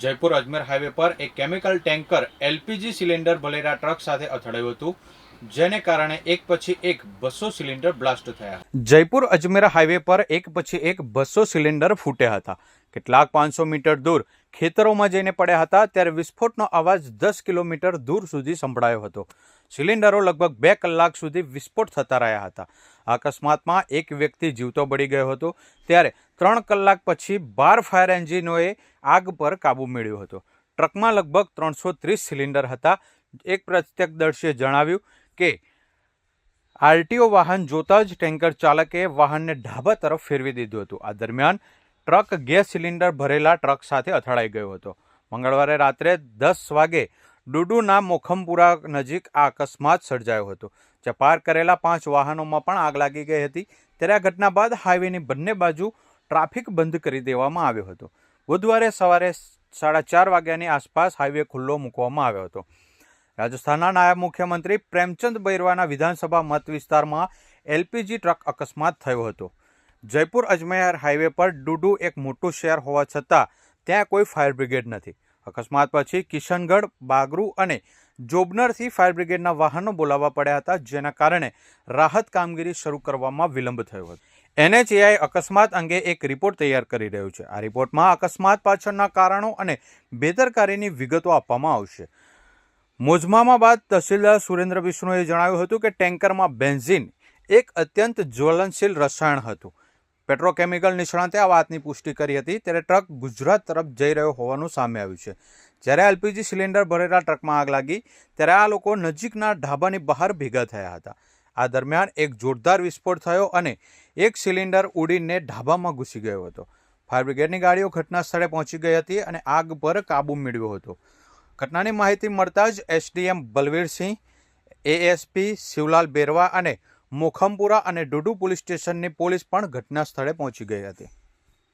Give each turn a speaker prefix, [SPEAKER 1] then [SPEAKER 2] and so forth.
[SPEAKER 1] Jaipur Ajmer highway પર એક chemical tanker LPG cylinder ભલેરા ટ્રક સાથે અથડાયું હતું, જેને કારણે એક પછી એક બસો સિલિન્ડર બ્લાસ્ટ થયા. જયપુર અજમેર હાઈવે પર એક પછી એક બસો સિલિન્ડર ફૂટ્યા હતા. કેટલાક પાંચસો મીટર દૂર ખેતરોમાં જઈને પડ્યા હતા, ત્યારે વિસ્ફોટનો અવાજ દસ કિલોમીટર દૂર સુધી સંભળાયો હતો. સિલિન્ડરો લગભગ બે કલાક સુધી વિસ્ફોટ થતા રહ્યા હતા. અકસ્માતમાં એક વ્યક્તિ જીવતો બળી ગયો હતો, ત્યારે ત્રણ કલાક પછી બાર ફાયર એન્જિનોએ આગ પર કાબૂ મેળવ્યો હતો. ટ્રકમાં લગભગ ત્રણસો ત્રીસ સિલિન્ડર હતા. એક પ્રત્યક્ષદર્શીએ જણાવ્યું કે, આરટીઓ વાહન જોતા જ ટેન્કર ચાલકે વાહનને ઢાબા તરફ ફેરવી દીધું હતું. આ દરમિયાન ટ્રક ગેસ સિલિન્ડર ભરેલા ટ્રક સાથે અથડાઈ ગયો હતો. મંગળવારે રાત્રે દસ વાગે ડુડુના મોખમપુરા નજીક આ અકસ્માત સર્જાયો હતો. જ્યાં પાર કરેલા પાંચ વાહનોમાં પણ આગ લાગી ગઈ હતી. ત્યારે આ ઘટના બાદ હાઈવેની બંને બાજુ ટ્રાફિક બંધ કરી દેવામાં આવ્યો હતો. બુધવારે સવારે સાડા ચાર વાગ્યાની આસપાસ હાઈવે ખુલ્લો મૂકવામાં આવ્યો હતો. રાજસ્થાનના નાયબ મુખ્યમંત્રી પ્રેમચંદ બૈરવાના વિધાનસભા મત વિસ્તારમાં એલપીજી ટ્રક અકસ્માત થયો હતો. જયપુર અજમેર હાઈવે પર ડુડુ એક મોટું શહેર હોવા છતાં ત્યાં કોઈ ફાયર બ્રિગેડ નથી. અકસ્માત પછી કિશનગઢ, બાગરુ અને જોબનરથી ફાયર બ્રિગેડના વાહનો બોલાવવા પડ્યા હતા, જેના કારણે રાહત કામગીરી શરૂ કરવામાં વિલંબ થયો હતો. એનએચએઆઈ અકસ્માત અંગે એક રિપોર્ટ તૈયાર કરી રહ્યું છે. આ રિપોર્ટમાં અકસ્માત પાછળના કારણો અને બેદરકારીની વિગતો આપવામાં આવશે. મોજમામાં બાદ તહસીલદાર સુરેન્દ્ર વિષ્ણુએ જણાવ્યું હતું કે ટેન્કરમાં બેન્ઝિન એક અત્યંત જ્વલનશીલ રસાયણ હતું. પેટ્રોકેમિકલ નિષ્ણાતે આ વાતની પુષ્ટિ કરી હતી. ત્યારે ટ્રક ગુજરાત તરફ જઈ રહ્યો હોવાનું સામે આવ્યું છે. જ્યારે એલપીજી સિલિન્ડર ભરેલા ટ્રકમાં આગ લાગી, ત્યારે આ લોકો નજીકના ઢાબાની બહાર ભેગા થયા હતા. આ દરમિયાન એક જોરદાર વિસ્ફોટ થયો અને એક સિલિન્ડર ઉડીને ઢાબામાં ઘૂસી ગયો હતો. ફાયર બ્રિગેડની ગાડીઓ ઘટના સ્થળે પહોંચી ગઈ હતી અને આગ પર કાબૂ મેળવ્યો હતો. ઘટનાની માહિતી મળતા જ એસડીએમ બલવીરસિંહ એએસપી શિવલાલ બેરવા અને મોખમપુરા અને ડુડુ પોલીસ સ્ટેશનની પોલીસ પણ ઘટના સ્થળે પહોંચી ગઈ હતી.